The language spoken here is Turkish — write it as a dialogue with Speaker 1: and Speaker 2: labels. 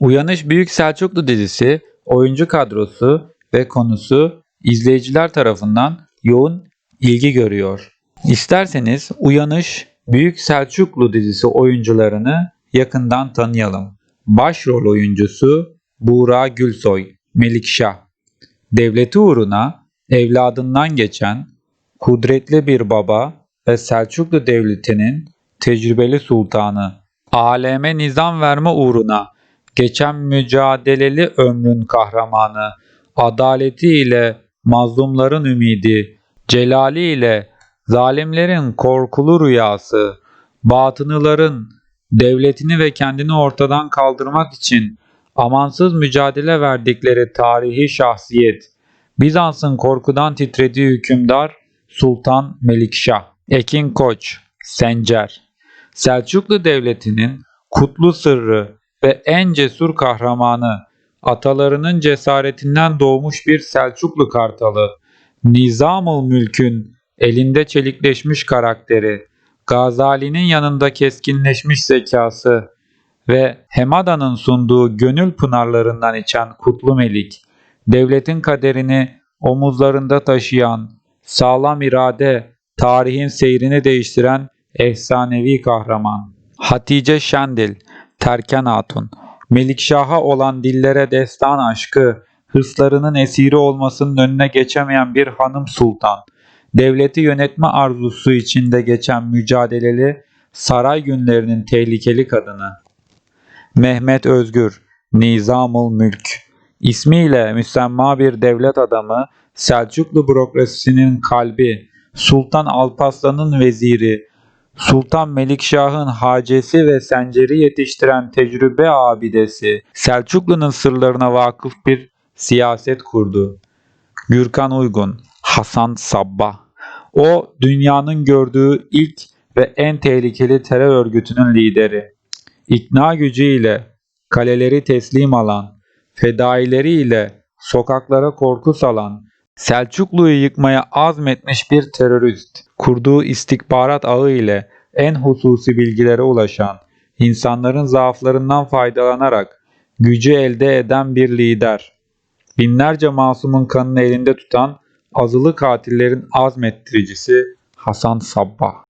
Speaker 1: Uyanış Büyük Selçuklu dizisi oyuncu kadrosu ve konusu izleyiciler tarafından yoğun ilgi görüyor. İsterseniz Uyanış Büyük Selçuklu dizisi oyuncularını yakından tanıyalım. Başrol oyuncusu Buğra Gülsoy, Melikşah. Devleti uğruna evladından geçen kudretli bir baba ve Selçuklu Devleti'nin tecrübeli sultanı. Aleme nizam verme uğruna geçen mücadeleli ömrün kahramanı, adaletiyle mazlumların ümidi, celaliyle zalimlerin korkulu rüyası, batınıların devletini ve kendini ortadan kaldırmak için amansız mücadele verdikleri tarihi şahsiyet, Bizans'ın korkudan titrediği hükümdar Sultan Melikşah, Ekin Koç, Sencer, Selçuklu Devleti'nin kutlu sırrı ve en cesur kahramanı, atalarının cesaretinden doğmuş bir Selçuklu kartalı, Nizamul Mülk'ün elinde çelikleşmiş karakteri, Gazali'nin yanında keskinleşmiş zekası ve Hemada'nın sunduğu gönül pınarlarından içen Kutlu Melik, devletin kaderini omuzlarında taşıyan, sağlam irade, tarihin seyrini değiştiren efsanevi kahraman. Hatice Şendil, Terken Hatun, Melikşah'a olan dillere destan aşkı, hırslarının esiri olmasının önüne geçemeyen bir hanım sultan, devleti yönetme arzusu içinde geçen mücadeleli saray günlerinin tehlikeli kadını. Mehmet Özgür, Nizamul Mülk, ismiyle müsemma bir devlet adamı, Selçuklu bürokrasisinin kalbi, Sultan Alparslan'ın veziri, Sultan Melikşah'ın hacesi ve senceri yetiştiren tecrübe abidesi, Selçuklu'nun sırlarına vakıf bir siyaset kurdu. Gürkan Uygun, Hasan Sabbah. O dünyanın gördüğü ilk ve en tehlikeli terör örgütünün lideri. İkna gücüyle kaleleri teslim alan, fedaileriyle sokaklara korku salan, Selçuklu'yu yıkmaya azmetmiş bir terörist, kurduğu istihbarat ağı ile en hususi bilgilere ulaşan, insanların zaaflarından faydalanarak gücü elde eden bir lider. Binlerce masumun kanını elinde tutan azılı katillerin azmettiricisi Hasan Sabbah.